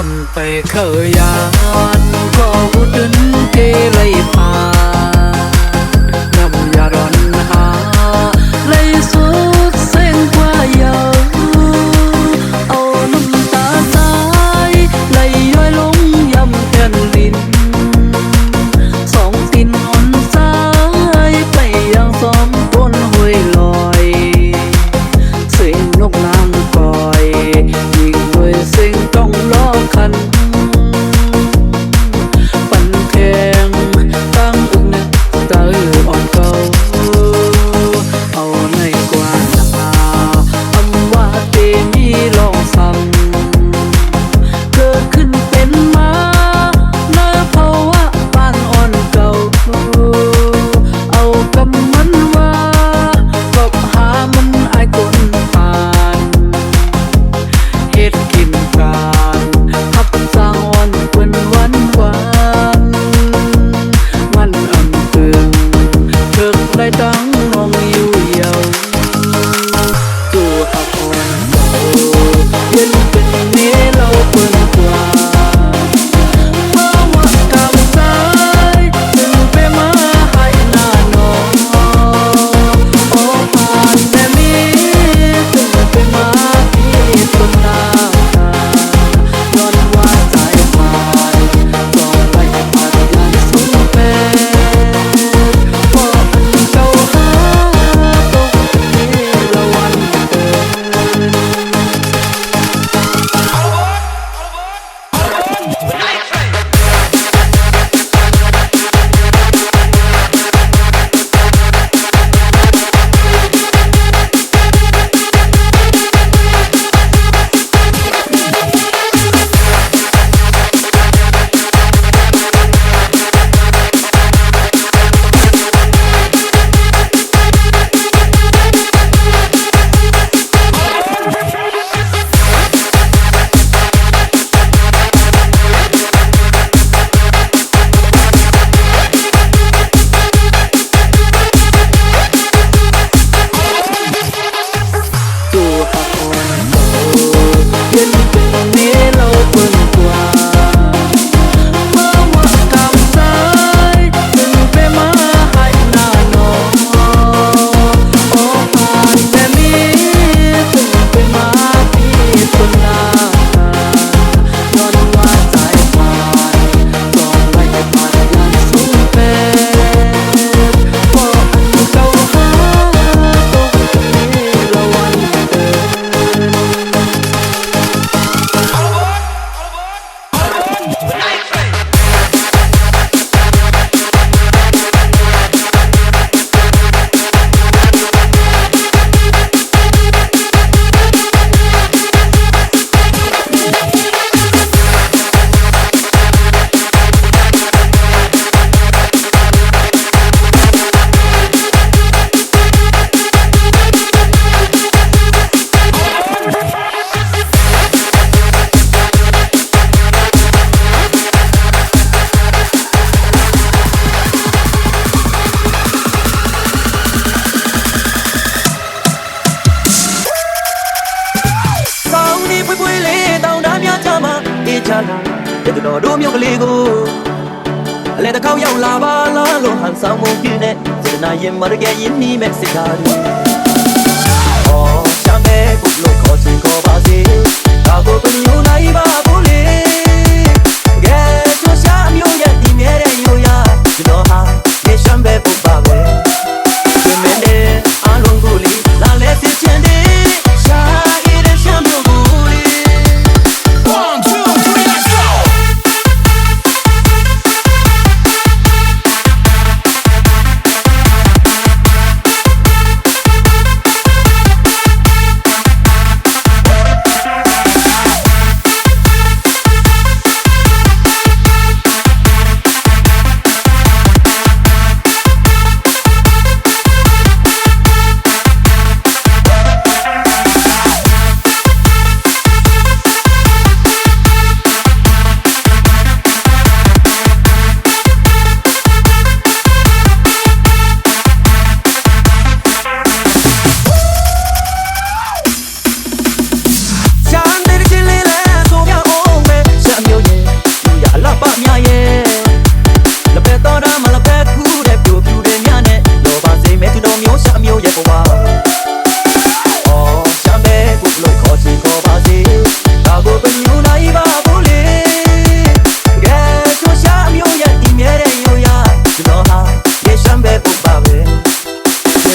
கொண்பை கயான் கோவுடன் கேலை பான் တွေလေးတောင်းတများချမှာအေးချလာတဲ့တော်တို့မြို့ကလေးကိုအလဲတစ်ခေါက်ရောက်လာပါလားလို့ဟန်ဆောင်မှုပြည့်နဲ့စေနာရင်မရကဲရင်နီးမဲ့စိတ်ဓာတ်တွေအော်ချမ်းပဲဘုလို့ခေါ်ချင်ခေါ်ပါစေဒါကိုသူမျိုးနိုင်ပါဘူးလေကဲချောရှာမျိုးရဲ့ဒီမြဲတဲ့မျိုးရကျွန်တော်ဟာ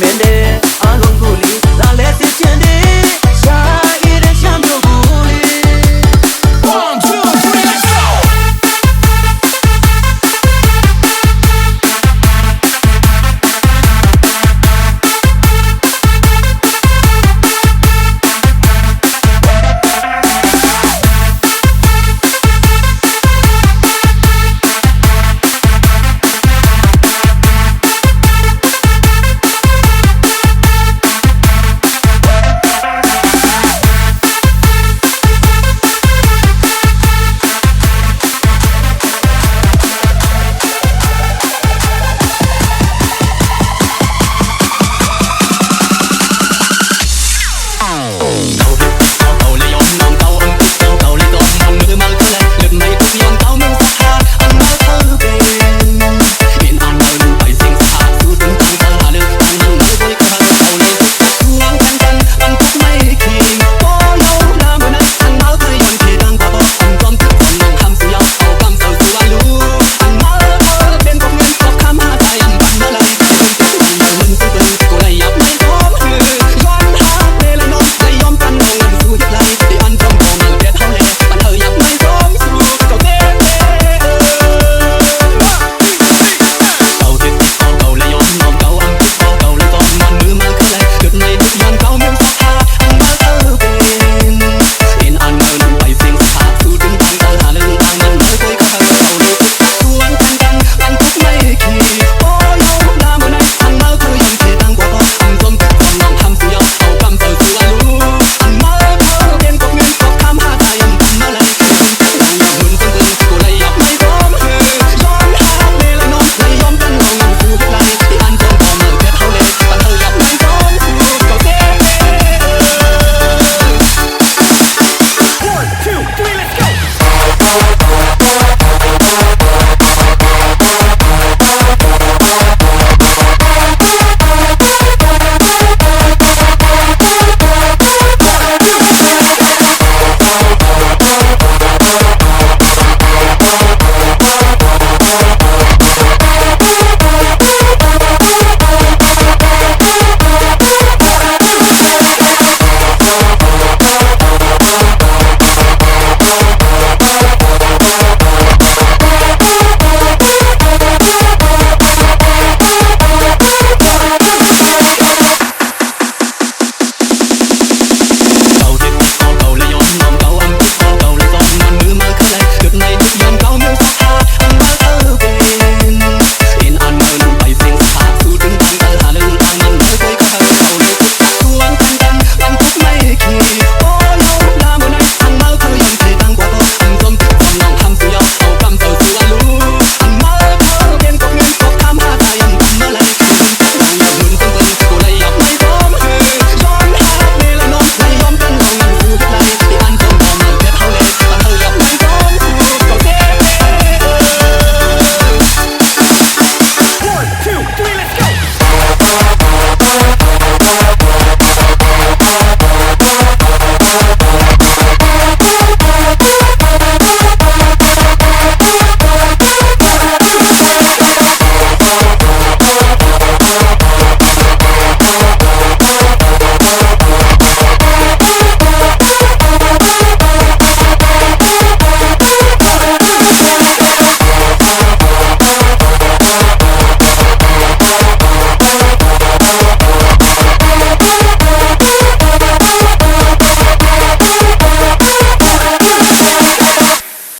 recommended.